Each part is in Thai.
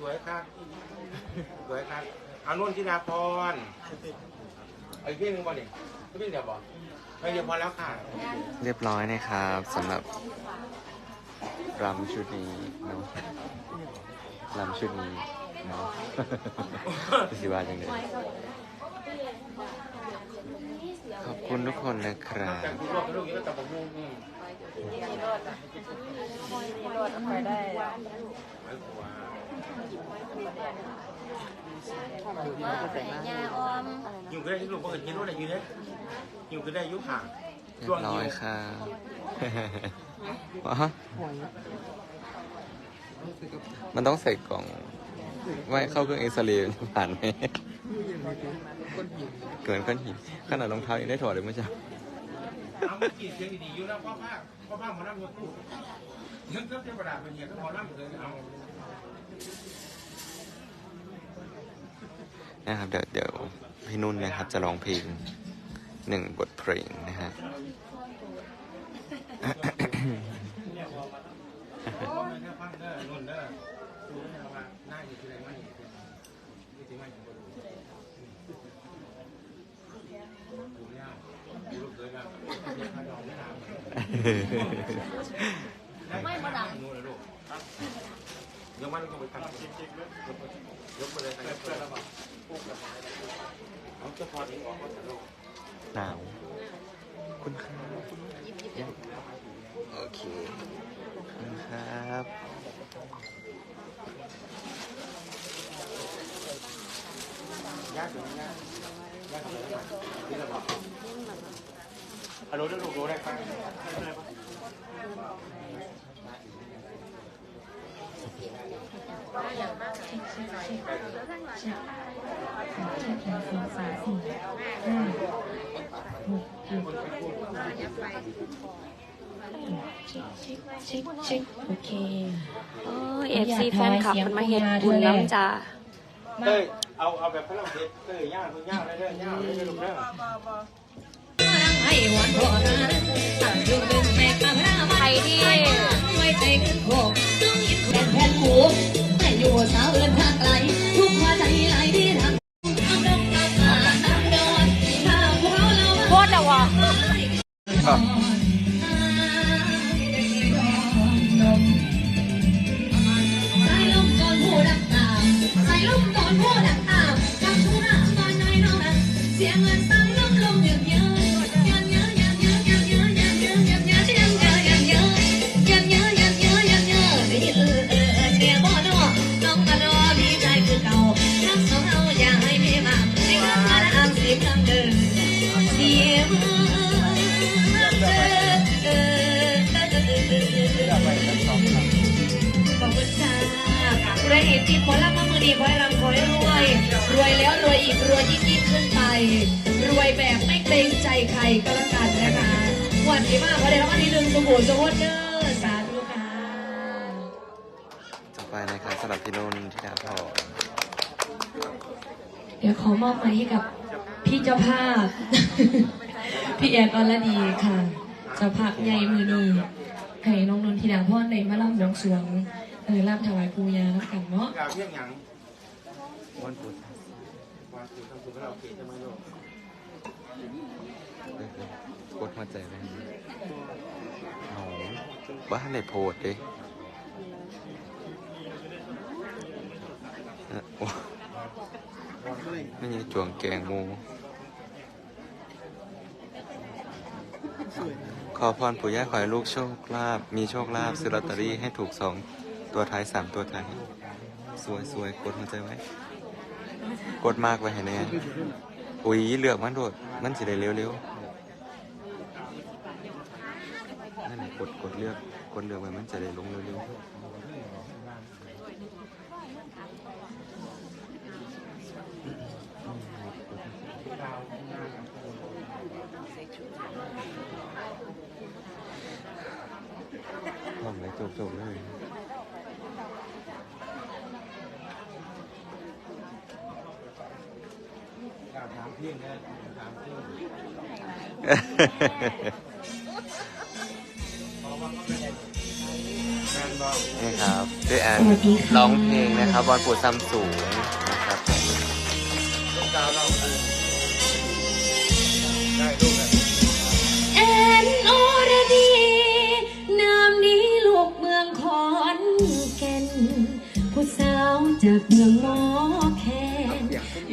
สวยครับสวยครับเอานุ่นที่นาพรไอ้พี่หนึ่งบอลดิพี่เดียวบอลไม่เดียวพอแล้วค่ะ เรียบร้อยนะครับสำหรับรำชุดนี้เนาะรำชุดนี้เนาะสิว่าจังเลยขอบคุณทุกคนนะครัจากบที่โลกกับลูกนี้ก็ตับมุ้งอืมมีรถมีรถไปได้ ไม่กลัวยาออมอยู่ก็ได้ลูกก็เห็นยินรู้อะไรอยู่เนี่ยอยู่ก็ได้ยุห่างเรียบร้อยครับอ๋อมันต้องใส่กล่องไว้เข้าเครื่องเอ็กซเรย์จะผ่านไหมเกินก้อนหินขนาดรองเท้ายังได้ถอดเลยเมื่อเช้าเอาจีเสียงดีๆอยู่แล้วพ่อภาคพ่อภาคหมอลำยกคู่ยังเกือบจะประดาเป็นเหี้ยก็หมอลำเลยเอา นะครับเดี๋ยวเดี๋ยวพี่นุ่นนะครับ จะร้องเพลงหนึ่งบทเพลงนะฮะพ่อแม่แค่ฟัง ยังไปตัดยกไปยกไปเลยยกไปแล้วแบบเหนาวคุณครับโอเคคุณครับยากหรือยากยากอะไรบ้เราบอกฮัลโหลเรื่องลูกรู้ได้ไหม ช็คเช็คโอเคโอ้ยเอฟซีแฟนคลับมันมาเห็นบุญน้ำจ้าเต้ยเอาเอาแบบพลังเด็ดเต้ยย่างเพิ่งย่างได้เลยย่างได้เลยลูกเด้อให้วันก่อนนะตั้งอยู่เป็นแม่ข้างหน้าใครที่ไว้ใจ เป็นโคกต้องยินแผ่นหมูไม่อยู่สาวเอินทางไกล ก็แล้วกันนะคะวันที่มากพอได้รางวัลที่หนึ่งสมุทรสมุทรเด้อสาธุค่ะต่อไปนะครับสำหรับพี่นุ่นที่ดาพรเดี๋ยวขอมอบหมายให้กับพี่เจ้าภาพ พี่แอนอรดีค่ะ เจ้าภาพใหญ่มือนีให้น้องนนทิดาพ่อในมาล่ำบวงสรวงเออล่ำถวายปูยาแล้วกันเนาะกาวเพียงหยังวันพุธวันคือทำคุณเราเกตจะมาโยกเออ กดหัวใจไว้หนูว่าในโพดดิเอ่อโอ้ไม่มีจวงแกงมู ขอพรปู่ย่าขอให้ลูกโชคลาภมีโชคลาภซื้อลอตเตอรี่ให้ถูกสองตัวท้ายสามตัวท้าย สวยสวยกดหัวใจไว้ กดมากไว้ให้แน่ อุ้ยเลือกมันโดด มันสิได้เร็วๆนั่นแหละ กดกดเลือกกดเลือกไว้มันจะได้ลงเร็วๆทำเลยจบจบๆเลยกาวถามเพียงเนี่ถามเพียง นี่ครับด้วยแอนร้องเพลงนะครับวันปวดซ้ำสูงนะครับแอนโอรดีนามนี้ลูกเมืองขอนแก่นผู้สาวจากเมืองหมอแคน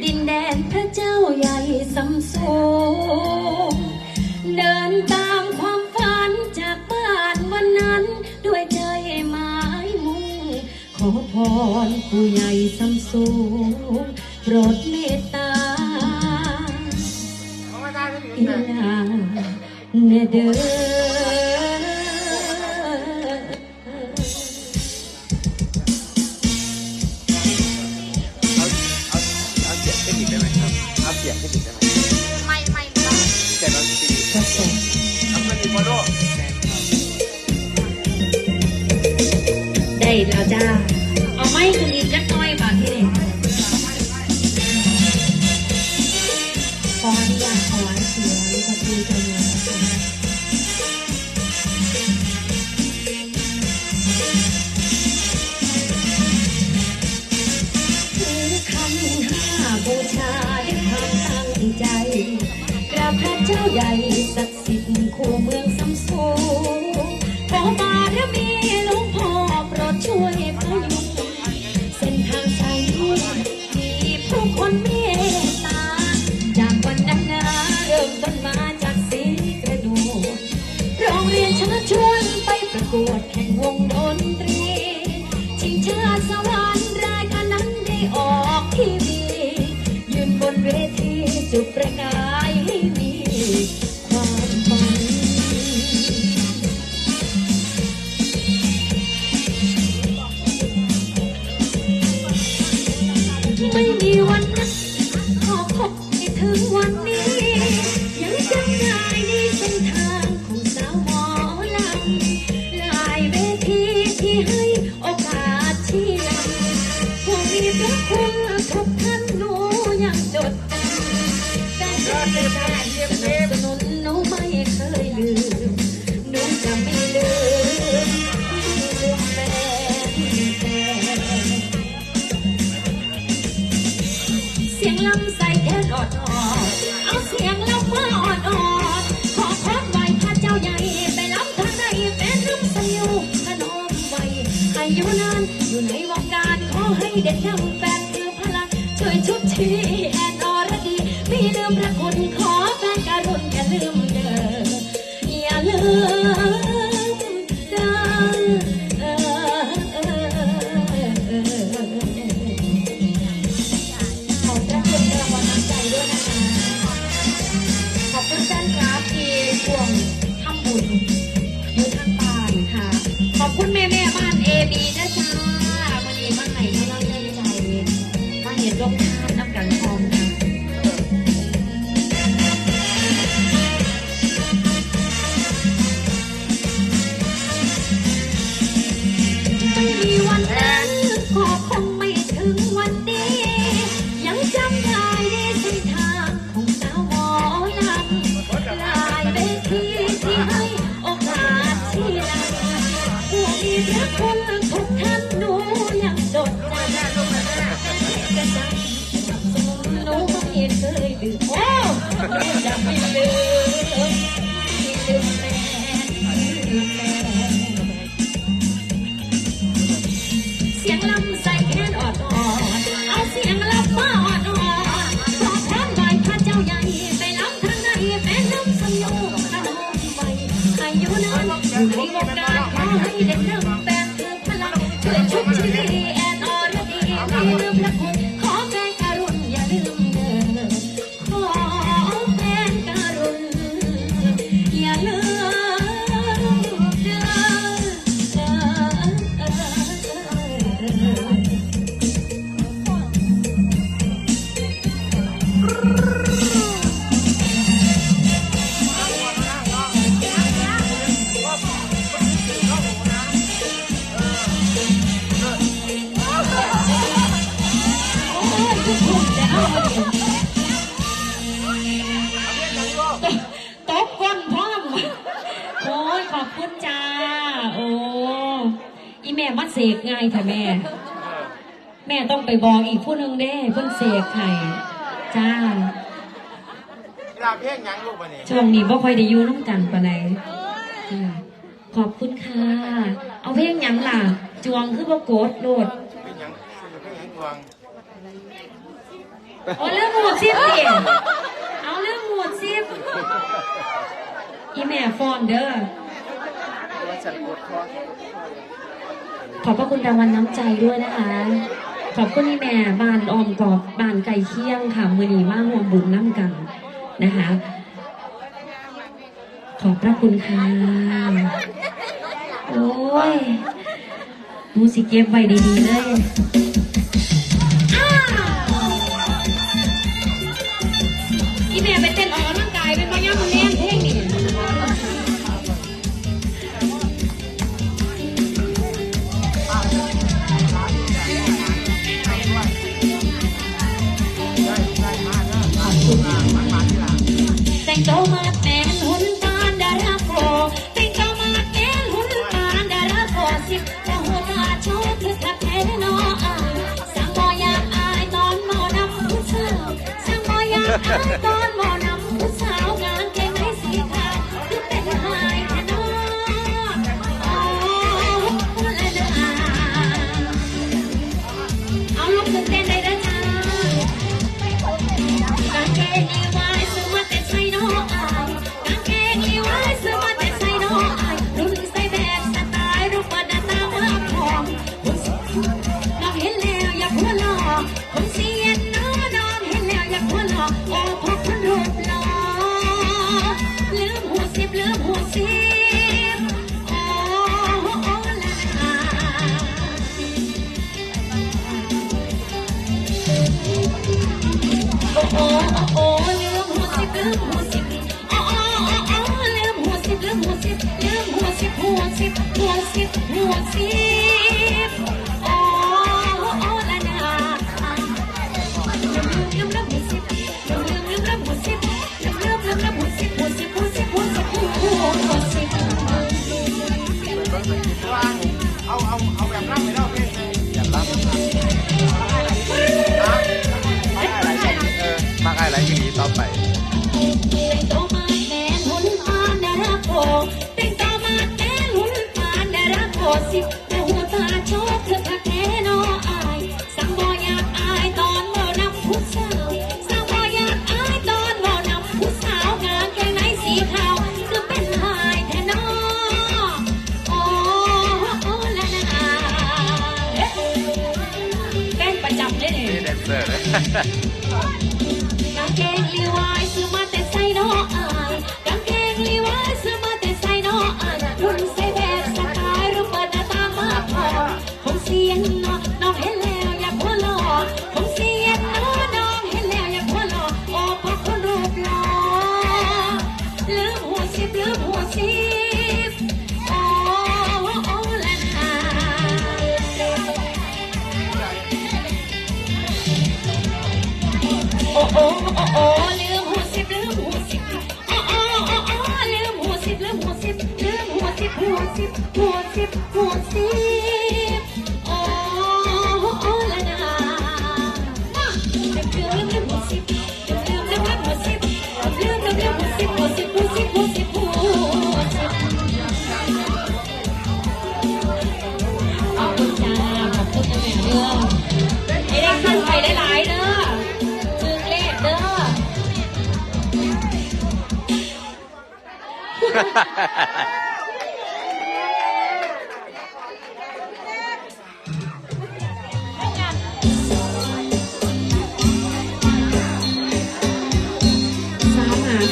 ดินแดนพระเจ้าใหญ่ซ้ำสูง รผู้ใหญ่สัมสูงโปรดเมตตาอิลาเนเดอก็ส่ง ได้แล้วจ้า ไม่สนิทจักน้อยบางที่นี่ขออนุญาตถวายเสวยงประตูจำนวนพระเจ้าใหญ่ศักดิ์สิทธิ์คู่เมือง someone ที่เด็ดน้ำแฟนคือพลังช่วยชุดที่แอน Thank you. องไปบอกอีกผู้หนึ่งเด้เพิ่นเสียไข่จ้าลาเพ่งยังลูกวันี้ช่วงนี้ว่าคอยได้อยู่น้ำกันปะไหนขอบคุณค่ะ เอาเพลงยังล่ะ จวงคือบ่โกดโลดเอาเรื่องหมวดซิบดิเอาเรื่องหมวดซิบอีแม่ฟอนเดอร์ขอบพระคุณรางวัลน้ำใจด้วยนะคะ ขอบคุณแม่บ้านอมกอบบ้านไก่เคียงค่ะมือนีมาห่วงบุญน้ำกันนะคะ ขอบพระคุณค่ะ โอ้ยมูสิเก็บไว้ดีๆเลยอีแม่เป็น home. ต่อไปสิ โอ้โอ้โอ้ลืมหัวสิบลืมหัวสิบโอ้โอ้โอ้โอ้ลืมหัวสิบลืมหัวสิบลืมหัวสิบหัวสิบหัวสิบหัวสิบ 早上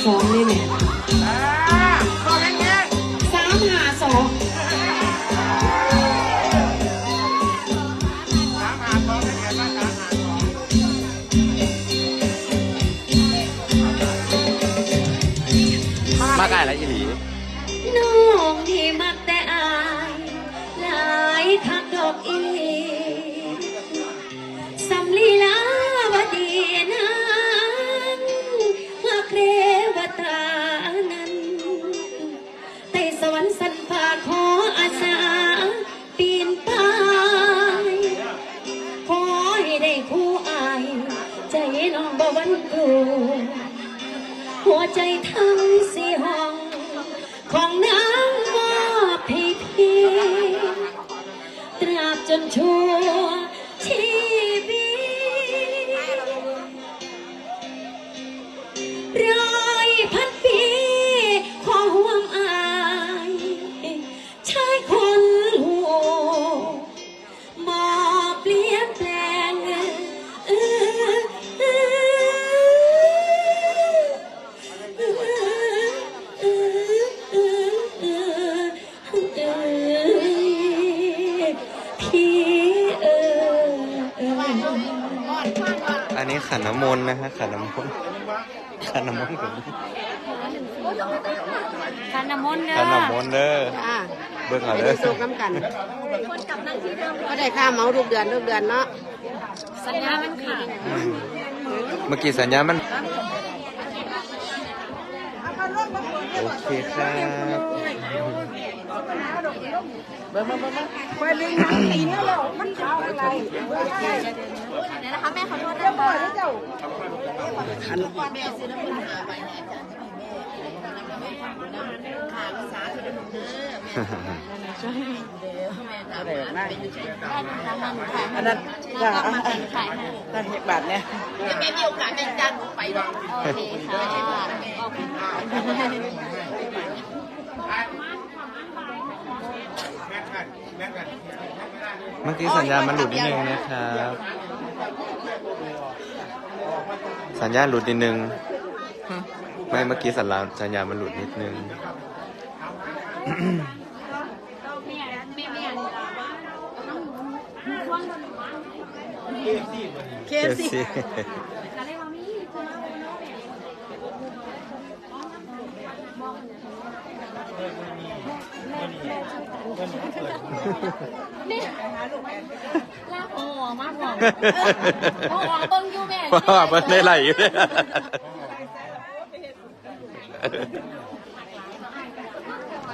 好，妹妹。 รา อนทุกเดือนเนาะสัญญามันขาดอืมเมื่อกี้สัญญาณมันโอเคครับอันนั้นจ้าก็มาเป็นขายให้นั่นเห็ดบาทเนี่ยจะมีโอกาสเคค่ะโอเคค่ะเมื่อกี้สัญญาณมันหลุดนิดนึงนะครับ สัญญาณหลุดนิดนึง ไม่เมื่อกี้สัญญาณสัญญาณมันหลุดนิดนึงเคฟซีลากหัวมากกว่าโอ้โหเบิ้งอยู่แม่เพราะว่ามันได้ไหลอยู่เนี่ย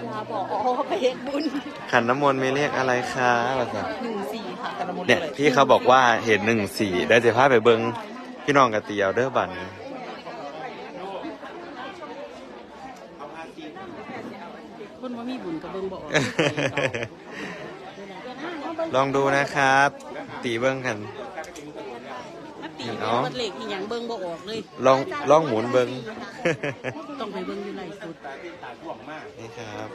ลาบอกอ๋อไปเฮ็ดบุญขันน้ำมนต์มีเลขอะไรคะว่าซั่นหนึ่งสี่ค่ะกระมุนเนี่ยพี่เขาบอกว่าเห็นหนึ่งสี่ได้จะพาไปเบิงพี่น้องกับเตียวเด้อบันคนว่ามีบุญกับเบิ่งบ่ออกลองดูนะครับ ตีเบิ้งกันถ้า ตีเนาะวัดเหล็กอีหยังเบิ่งบ่ออกเลย ลองลองหมุนเบิ้งต้องไปเบิ่งอยู่ไหนสุดนี่ครับ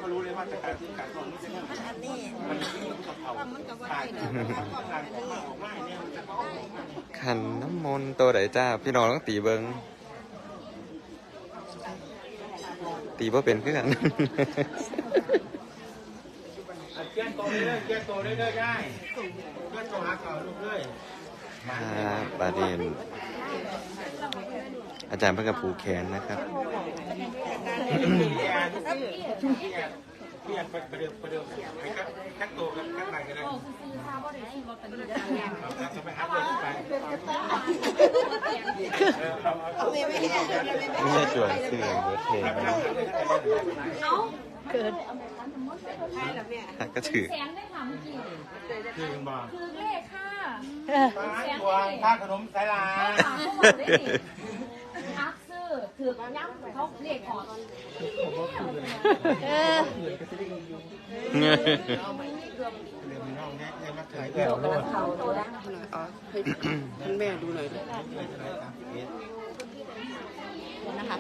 ขันน้ำมนต์ตัวไหนจ้า พี่น้องต้องตีเบิ้งตีว่าเป็นเพื่อนเกียนโตเลยเกียนโตเลยเด้อย่ายเกียนโตหาข่าวลูกเลย ครับประเด็นอาจารย์เพิ่งกับผูกแขนนะครับเกียนเกียนประเดิมประเดิมไปครับแค่โตกันแค่ไหนกันเลยจะไปหาเพื่อนไปไม่ใช่จวนเสื่อมเบอร์เทนนะเกิดก็ถือแสนได้ค่ะเมื่อกี้คือกันบ้า งคือเลขค่ะตัวค่าขนมสายลาฝากพวกเราได้ดิทักซื้อถือย้ำเขาเลขขอเออเรื่องน้องเนี่ยเนี่ยมาถ่ายแก้วโลดเขาตัวอ๋อให้ท่านแม่ดูหน่อยดินะคะ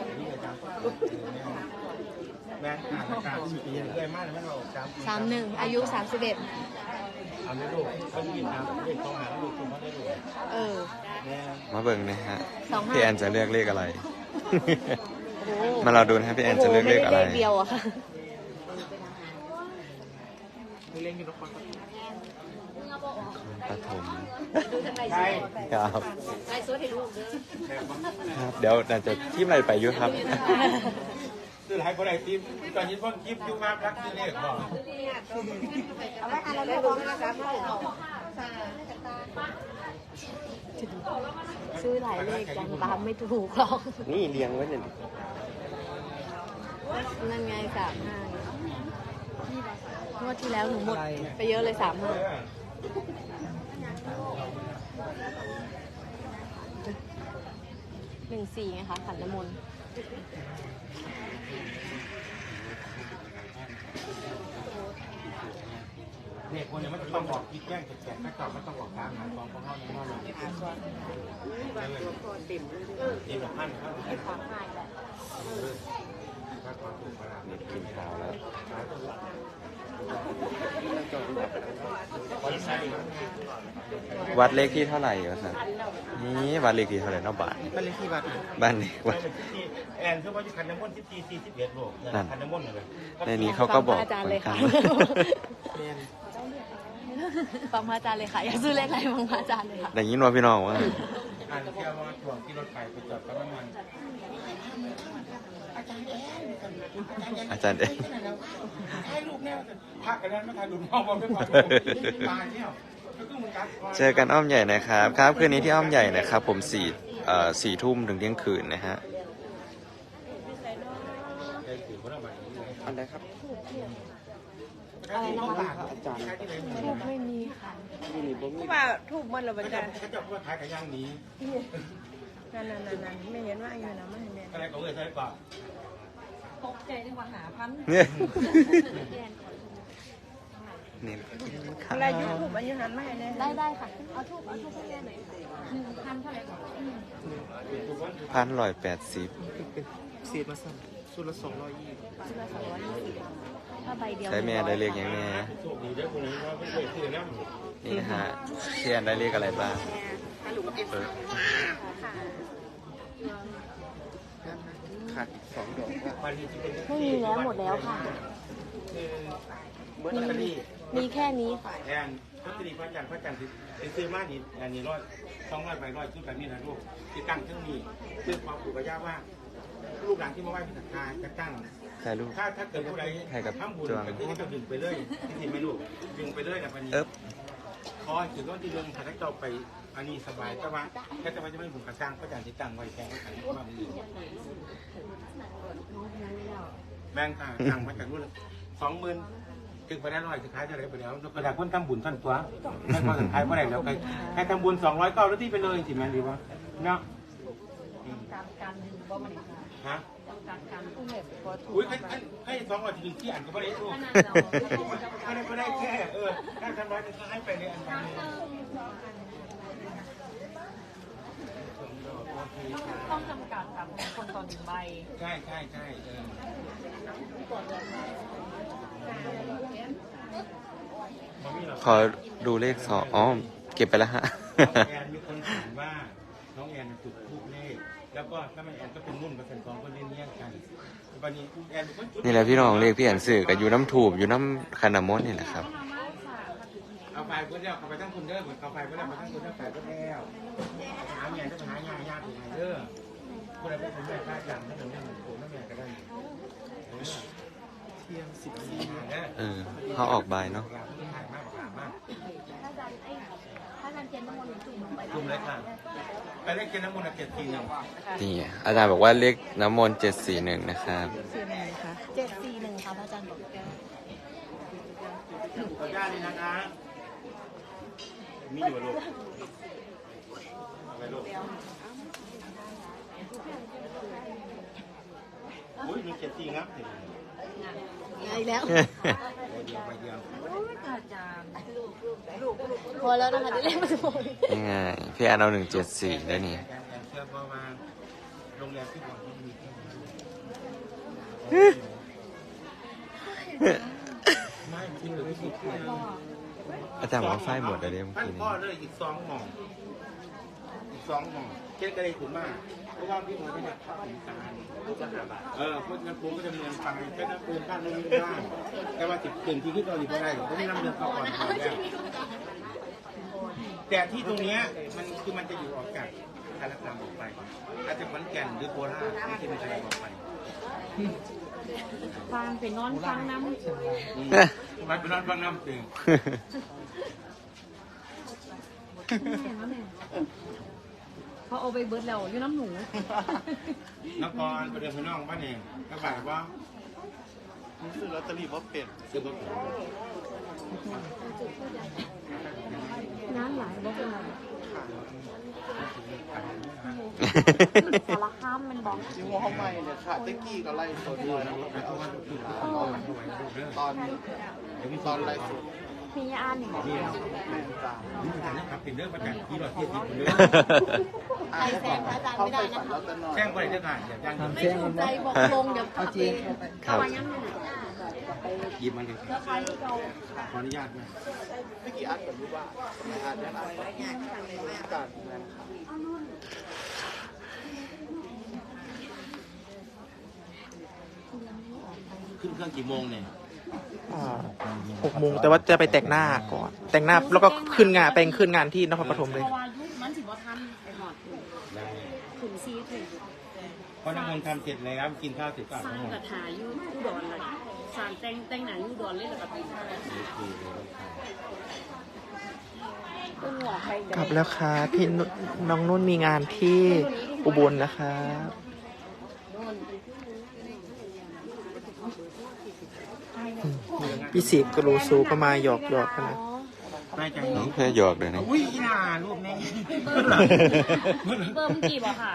แม่อ่านอากาศปีเลยมากเลยไม่เราจำสามหนึ่งอายุสามสิบเอ็ดเอาไม่ลูกเขายินตามเด็กต้องหาลูกคุณพ่อได้ลูกเออแม่มาเบิ่งนะฮะสองห้าพี่แอนจะเลือกเลขอะไร โอ้มาเราดูนะฮะพี่แอนจะเลือกเลขอะไร โโหม่ด้เดียวอะค่ะเล่นอยู่นครปฐมใช่ครับไล่สวยให้ลูกเด้อครับ เดี๋ยวน่าจะทีมอะไรไปอยู่ครับ คือหลายคนหลายทีมตอนนี้พวกคลิปยูมาพักที่นี่บอกซื้อหลายเลขยังตามไม่ถูกหรอกนี่เรียงไว้เนี่ยนั่นไงสามห้างวดที่แล้วหนูหมดไปเยอะเลยสามห้าหนึ่งสี่ไงคะขันน้ำมนต์ เด็กคนนี้มันต้องบอกคิดแย่งแจกแม่ตอบไม่ต้องบอกตามหาของของเขาในห้องเราเต็มเต็มพันครับความหายแหละกินข้าวแล้ว วัดเลขที่เท่าไหร่วะสันนี่วัดเลขที่เท่าไหร่เนอกบ้านเป็นเลขที่วัดบ้านนี้วัด แอนคือว่าอยู่คันน้ำมนต์ที่ตีสี่สิบเอ็ดโลกคันน้ำมนต์เลยในนี้เขาก็บอกฟังพระอาจารย์เลยค่ะ หมือนกันฟังพระอาจารย์เลยค่ะ อยากซื้อเลขอะไรฟังพระอาจารย์เลยค่ะได้ยินว่าพี่น้องว่า อ่านแค่ว่าช่วงที่รถไฟไปจอดปั๊มน้ำมัน อาจารย์เองให้ลูกแน่พักกันนั้นไม่ทันดูมองบอลไม่พอตายเนี่ยก็คือมึงกัดเจอกันอ้อมใหญ่นะครับครับคืนนี้ที่อ้อมใหญ่นะครับ ผมสี่เอ่อสี่ทุ่มถึงเที่ยงคืนนะฮะอะไรครับอะไรนะคะอาจารย์ทูบไม่มีค่ะผู้บ่าถูกมันหรือเขาบันจะดาลเขาจะพูดขายกับย่างนี้นั่นนั่นนั่นไม่เห็นว่าอยู่นะไม่เห็นแม่อะไรก็เลยใช้ก่อน ตกใจจังหวะหาพันเนี่ยนี่ครัอะไรยูบทูบอันนี้หันมาให้แน่ได้ได้ค่ะ เอาทูบเอาทูบให้แม่หน่อยหนึ่งพันเท่าไหร่ก่อนอืมพันร้อยแปดสิบเศษมาสั่นสุดละสองร้อยยี่ชุดละสองร้อยยี่สิบถ้าใบเดียวใช้แม่ได้เลขยังแม่โชคดีได้คนนี้ว่าไม่เคยซื้อน้ำนี่นะฮะเทียนได้เลขอะไรบ้างเออ ขาดอีกสองดอกว่าวันนี้ที่เป็นไม่มีแล้วหมดแล้วค่ะคือเบิร์ตลอตเตอรี่มีแค่นี้ค่ะแอนลอตเตอรี่พระจันทร์พระจันทร์ที่ซื้อมานี่อันนี้ร้อยสองร้อยใบร้อยชุดแบบนี้นะลูกที่ตั้งเครื่องนี้คือความปู่กับย่าว่าลูกหลานที่มาไหว้พิธาจะตั้ง ถ่ายรูป ถ้าถ้าเกิดผู้ใดให้กับทำบุญจวง ก็คือให้เขาดึงไปเลยที่สิไม่รู้ดึงไปเลยนะพันนี้เอ๊บพอถึงว่าที่เรื่องถ้าเจ้าไป อันนี้สบายแต่ว่าแค่จะว่าจะไม่บุญกระสร้างพระจันทร์ที่ตั้งไว้แทนขันความดีแบ่งต่างตั้งมาจากนู่นสองหมื่นถึงไปได้ร้อยสุดท้ายจะได้ไปแล้วกระดาษคนทำบุญท่านตัวไม่พอสุดท้ายเมื่อไหร่แล้วใครใครทำบุญสองร้อยก็เอาแล้วที่ไปเลยสิแม่นดีวะเนาะการการดึงบ่มันค่ะฮะการการอุ้มแบบพอถูกอุ้ยใครใครสองร้อยถึงที่อ่านก็ไม่ได้ถูกขนาดเราไม่ได้ไม่ได้แค่เออถ้าทำร้อยก็ให้ไปในอันนี้ ต้องจำกัดค่ะคนต่อ หนึ่งใบใช่ใช่ใช่เออขอดูเลขสองอ๋อเก็บไปแล้วฮะ น้องแอนมีคนถามว่า น้องแอนจุดทูบเลข แล้วก็ถ้าไม่แอนก็เป็นนุ่นกับเป็นสองคนเล่นเงี้ยกันวันนี้แอนเป็นคนจุดนี่แหละพี่น้องเลขพี่อันสื่อกับอยู่น้ำถูบอยู่น้ำคานามอนนี่แหละครับ เอาไฟเพื่อนเดียวเอาไปทั้งคุณเด้อเหมือนเอาไฟเพื่อนเดียวไปทั้งคุณเด้อไฟเพื่อนเดียวหาเมียจะหายายากถูกไหมเด้อ คุณอะไรเป็นแม่ข้าจังนั่นหนึ่งนั่นหนึ่งโอ้นั่นแม่ก็ได้เที่ยงสิบสี่เออเขาออกบายเนาะถ่ายมากกว่ามากถ้าอาจารย์ไอ้ถ้าอาจารย์เจนน้ำมนต์จุ่มลงไปจุ่มเลยค่ะไปเล่นเกมน้ำมันเจ็ดทีหนึ่งนี่อาจารย์บอกว่าเลขน้ำมนต์เจ็ดสี่หนึ่งนะครับสี่หนึ่งค่ะเจ็ดสี่หนึ่งค่ะพระอาจารย์บอกขออนุญาตเลยนะคะมีอยู่ลูกไปลูก อุ้ยมีเจ็ดทีครับอีกแล้วเดียวไปเดียวอาจารย์พอแล้วนะคะที่เล่นมาทุกคนยังไงพี่อันเอาหนึ่งเจ็ดสี่ได้นี่แอนแอนเชื่อเพราะว่าโรงแรมที่บอกที่มีไม่ที่เหลือที่สุดอาจารย์บอกว่าไฟหมดแล้วเดี๋ยวเมื่อท่านกี้นี้พ่อเลยอีกสองหม่องอีกสองหม่องเจ๊ก็เลยถึงมาก เพราะว่าพี่มันไม่ได้เข้าถึงการเออเพราะงั้นผมก็จะเงินฟังแค่นั้นปืนบ้านไม่มีบ้านแต่ว่าติดตื่นที่ขึ้นตอนอยู่ไม่ได้ผมไม่นำเงินเข้าก่อนแล้วแต่ที่ตรงเนี้ยมันคือมันจะอยู่ออกจากคาราคามออกไป อาจจะขอนแก่นหรือโคราชไม่ใช่เป็นอะไรออกไปฟังเป็นนอนฟังน้ำอืมมันเป็นนอนฟังน้ำตึง เขาเอาไปเบิร์ดแล้วอยู่น้ำหนูนครประเดี๋ยวพี่น้องบ้านเองก็แบบว่านี่ซื้อลอตเตอรี่ว่าเป็ดซื้อรถน้ำหลายบ่เป็นไรสารคามมันบอกที่หัวห้องใหม่เนี่ยค่ะตะกี้ก็ไล่สดเลยนะไปเอาวันที่ร้านตอนตอนตอนไล่สดมีอันนี่แม่ตานี่มันนะครับเป็นเรื่องประจักษ์ที่เราเทียบทีเรื่องอ่านก่อนเขาไปฝันแล้วจะนอนแจ้งไปเจ้าค่ะอย่าจ้างไม่ถูกใจบอกลงเดี๋ยวกลับไปครับเอายังไงน่ะหยิบมาเลยขออนุญาตนะเมื่อกี้อ่านกับรู้ว่าไม่อ่านได้อ่านการงานขึ้นเครื่องกี่โมงเนี่ยหกโมงแต่ว่าจะไปแต่งหน้าก่อน แต่งหน้าแล้วก็ขึ้นงานไปขึ้นงานที่นครปฐมเลย ถึงซีถึงเพราะน้ำมันต์ทำเสร็จแล้วกินข้าวเสร็จก็อาบสร้างน้ำมนกระต์ถาอยู่อุดรเลยสร้างแต่งแต่งหนาอยู่อุดรเลยแล้วก็ไปต้องหัวใครกลับแล้วค่ะพี่นุน้องนุ่นมีงานที่อุบลนะคะพี่สิกกรูซูก็มาหยอกหยอกๆกันนะ ได้ใจน้น้อองงแค่หยอกเดี๋ยวนี้อุ้ยอีน่ารูปแน่เบอร์มันกี่บ่ค่ะ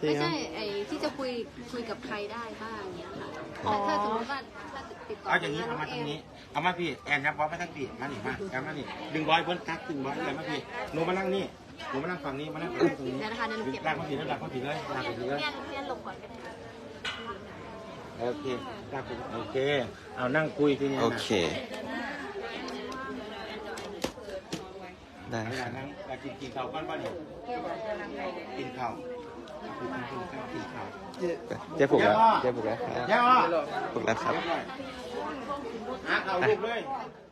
ไม่ใช่ไอ้ที่จะคุยคุยกับใครได้บ้างเนี้ยค่ะถ้าสมมติว่าถ้าติดต่อเอาอย่างนี้เอามาตรงนี้ เอามาพี่แอนยับบอสมาทั้งปีมาหนิมาแอนมาหนิดึงบอยบนตักดึงบอยอะไรมาพี่หนูมานั่งนี่หนูมานั่งฝั่งนี้มานั่งฝั่งนี้ตรงนี้เดี๋ยวนะคะเดี๋ยวหนูเก็บลากมาผิดแล้วลากมาผิดเลยลากมาผิดเลย เรียนเรียนลงก่อนก็ได้โอเคลากไปโอเค เอานั่งคุยทีนี้นะ โอเค ได้เวคลารับนั่งอยากกินกินข้าวก้อนบ้านเนี่ยกินข้าวกินข้าวกินข้าวกินข้าวเจ๊ปลุกแล้วเจ๊ปลุกแล้วครับแย่อะปลุกแล้วครับเรียบร้อยหาเอาลูกเลยไ